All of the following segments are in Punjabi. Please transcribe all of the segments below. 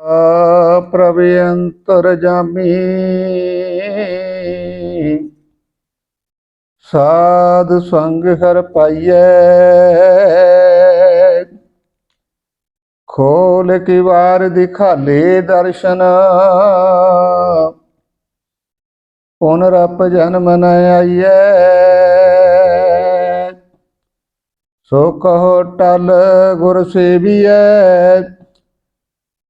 ਆ ਅੰਤਰ ਜਾਮੀ ਸਾਧ ਸੰਗ ਹਰ ਪਾਈਐ ਖੋਲ ਕੀ ਵਾਰ ਦਿਖਾਲੇ ਦਰਸ਼ਨ ਪੁਨਰਪ ਜਨਮ ਨ ਆਈਐ ਸੋ ਕਹੋ ਟਲ ਗੁਰ ਸੇਵੀਐ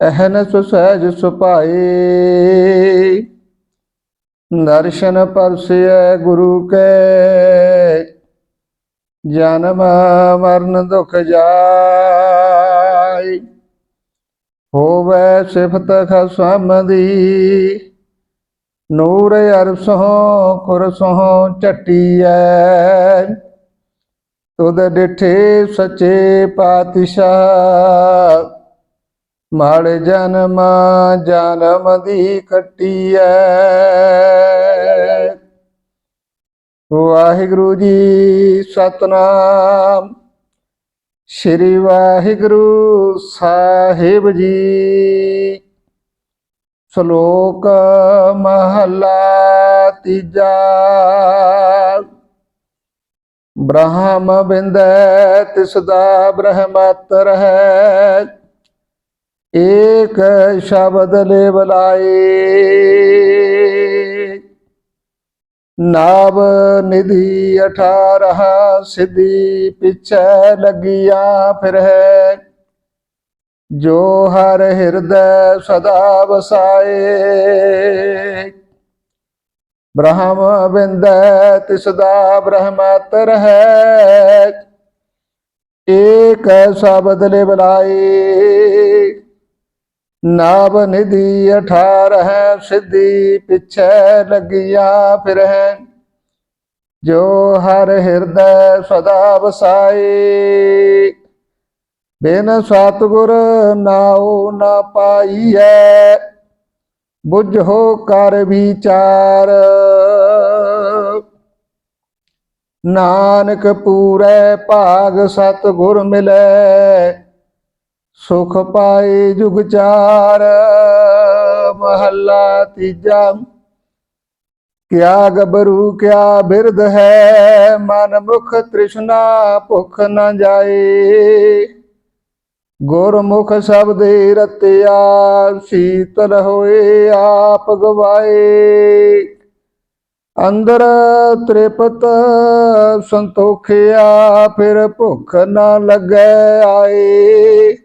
ਅਹਨਸ ਸਹਿਜ ਸੁਭਾਏ। ਦਰਸ਼ਨ ਪਰਸਿਐ ਗੁਰੂ ਕੈ। ਜਨਮ ਮਰਨ ਦੁਖ ਜਾਈ ਹੋਵੇ ਸਿਫਤ ਖਸਮ ਦੀ। ਨੂਰ ਅਰਸੋਂ ਕੁਰਸੋਂ ਝਟੀਐ। ਤੁਧ ਡਿਠੇ ਸੱਚੇ ਪਾਤਸ਼ਾਹ। ਮਾੜ ਜਨਮ ਜਨਮ ਦੀ ਕੱਟੀਐ ਵਾਹਿਗੁਰੂ ਜੀ ਸਤਨਾਮ। ਸ੍ਰੀ ਵਾਹਿਗੁਰੂ ਸਾਹਿਬ ਜੀ। ਸ਼ਲੋਕ ਮਹਲਾ ਤੀਜਾ। ਬ੍ਰਹਮ ਬਿੰਦੈ ਤਿਸ ਦਾ ਬ੍ਰਹਮਤਰ ਹੈ ਏਕ ਸ਼ਬਦ ਲੈ ਬਲਾਏ ਨਾਭ ਨਿਧੀ 18 ਸਿੱਧੀ ਪਿਛੈ ਲੱਗੀਆਂ ਫਿਰ ਹੈ ਜੋ ਹਰ ਹਿਰਦੈ ਸਦਾ ਵਸਾਏ ਬ੍ਰਹਮ ਬਿੰਦੈ ਤਿਸ ਦਾ ਬ੍ਰਹਮਾਤਰ ਹੈ ਏਕ ਸ਼ਬਦ ਲੈ ਬਲਾਏ ਨਾਭ ਨਿਧੀ 18 ਸਿੱਧੀ ਪਿਛੈ ਲੱਗੀਆਂ ਫਿਰ ਜੋ ਹਰ ਹਿਰਦੈ ਸਦਾ ਵਸਾਏ। ਬਿਨ ਸਤਿਗੁਰ ਨਾਉ ਨਾ ਪਾਈਐ। ਬੁਝੋ ਕਰ ਵਿਚਾਰ। ਨਾਨਕ ਪੂਰੈ ਭਾਗ ਸਤਿਗੁਰ ਮਿਲੈ। ਸੁਖ ਪਾਏ ਜੁਗ ਚਾਰ, ਮਹੱਲਾ ਤੀਜਾ। ਕਿਆ ਗਬਰੂ ਕਿਆ ਬਿਰਧ ਹੈ ਮਨ ਮੁਖ ਤ੍ਰਿਸ਼ਨਾ ਭੁਖ ਨ ਜਾਏ। ਗੁਰਮੁਖ ਸ਼ਬਦੇ ਰਤਿਆ, ਸੀਤਲ ਹੋਏ ਆਪ ਗਵਾਏ। ਅੰਦਰ ਤ੍ਰਿਪਤ ਸੰਤੋਖਿਆ, ਫਿਰ ਭੁੱਖ ਨਾ ਲੱਗੈ ਆਏ।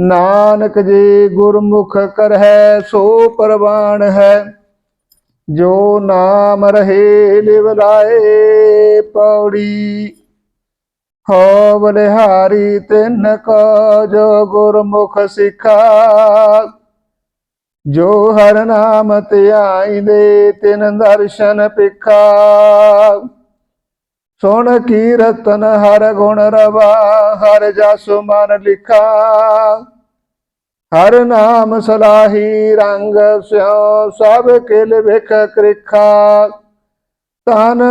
ਨਾਨਕ ਜੀ ਗੁਰਮੁਖ ਕਰਹਿ ਸੋ ਪਰਵਾਨ ਹੈ। ਜੋ ਨਾਮ ਰਹੇ ਲਿਵ ਲਾਏ ਪੌੜੀ ਹੋ ਬਲਿਹਾਰੀ ਤਿੰਨ ਕੋ ਜੋ ਗੁਰਮੁਖ ਸਿਖਾ। ਜੋ ਹਰ ਨਾਮ ਧਿਆਈਂਦੇ ਤਿਨ ਦਰਸ਼ਨ ਪਿਖਾ ਸੁਣ ਕੀਰਤਨ ਹਰ ਗੁਣ ਰਵਾ, ਹਰ ਜਸ ਮਨ ਲਿਖਾ। ਹਰ ਨਾਮ ਸਲਾਹੀ ਰੰਗ ਸਿਉ ਸਭ ਕਿਲ ਵਿਖ ਕ੍ਰਿਖਾ। ਤਨ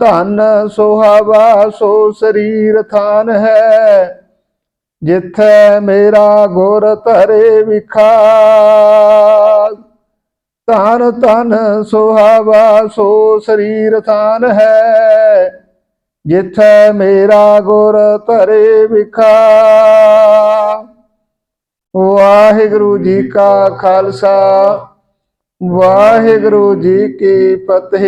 ਧਨ ਸੁਹਾਵਾ, ਸੋ ਸਰੀਰ ਥਾਨ ਹੈ। ਜਿੱਥੈ ਮੇਰਾ ਗੁਰ ਧਰੇ ਵਿਖਾ। ਧਨ ਧਨ ਸੁਹਾਵਾ, ਸੋ ਸਰੀਰ ਥਾਨ ਹੈ। ਜਿੱਥੈ ਮੇਰਾ ਗੁਰ ਧਰੇ ਵਿਖਾ। ਵਾਹਿਗੁਰੂ ਜੀ ਕਾ ਖਾਲਸਾ ਵਾਹਿਗੁਰੂ ਜੀ ਕੀ ਫਤਿਹ।